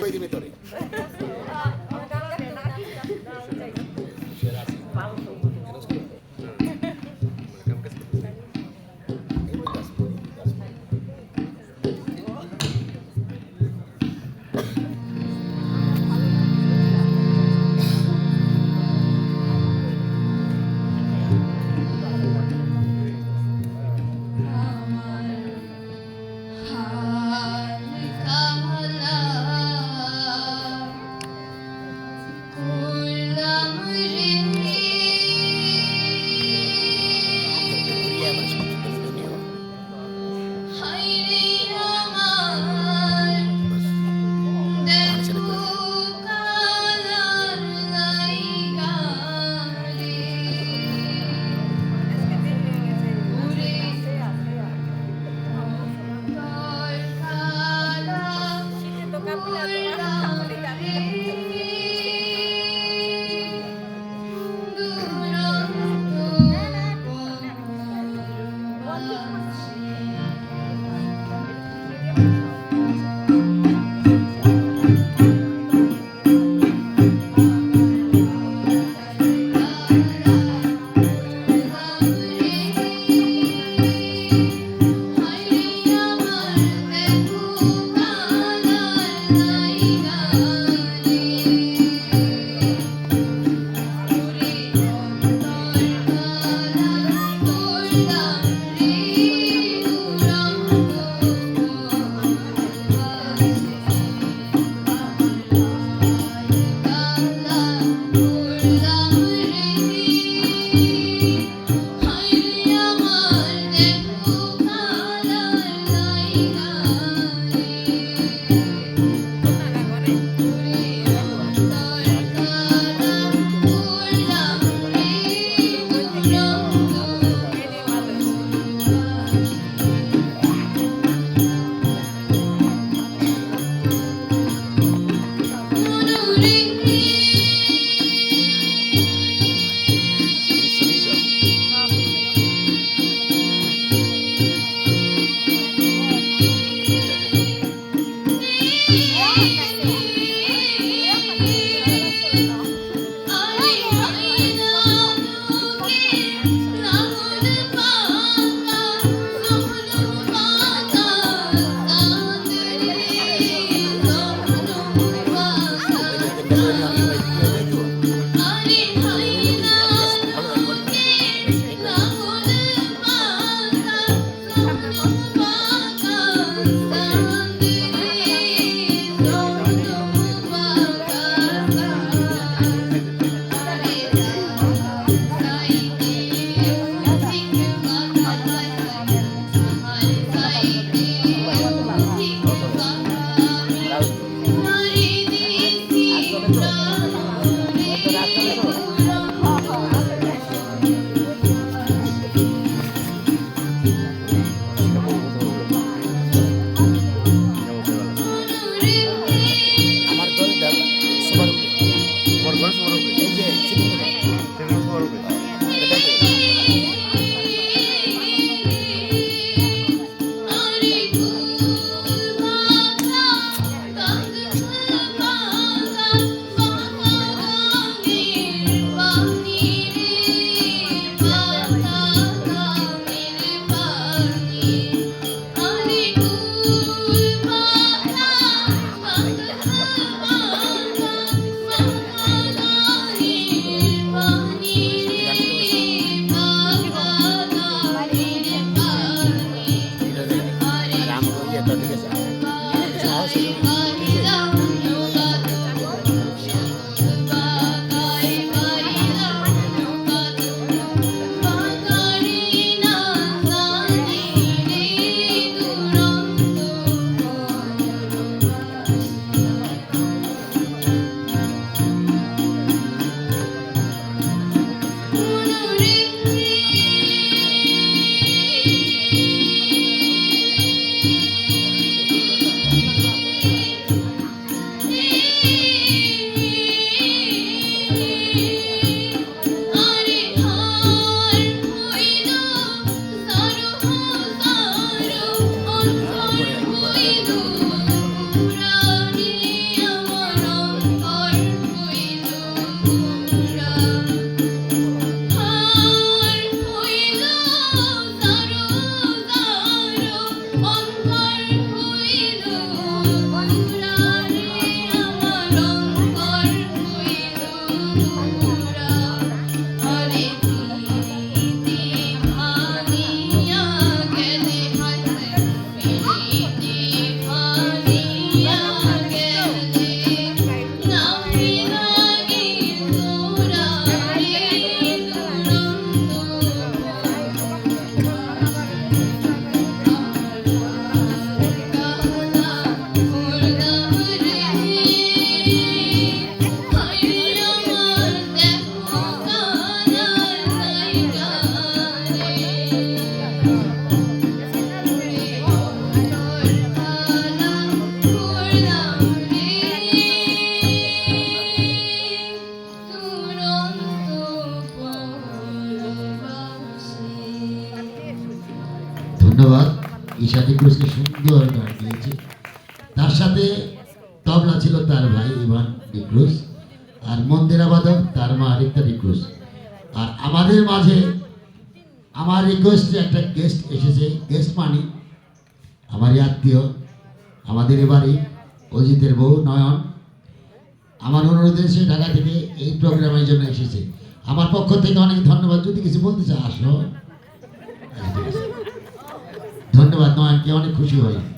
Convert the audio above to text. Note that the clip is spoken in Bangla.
perimetro. ধন্যবাদ। ঈশা ডিক্রুজকে সুন্দর গান দিয়েছে। তার সাথে তবলা ছিল তার ভাই ইভান ডিক্রুজ আর মন্দিরাবাদক তার মা আরেকটা ডিক্রুজ আর আমাদের মাঝে আমার রিকোয়েস্টে একটা গেস্ট এসেছে গেস্ট মানি, আমারই আত্মীয়, আমাদের এবারই অজিতের বউ নয়ন। আমার অনুরোধে সে ঢাকা থেকে এই প্রোগ্রামের জন্য এসেছে। আমার পক্ষ থেকে অনেক ধন্যবাদ। যদি কিছু বলতে চাও, আসো। আচ্ছা। ধন্যবাদ নয়নকে অনেক খুশি হই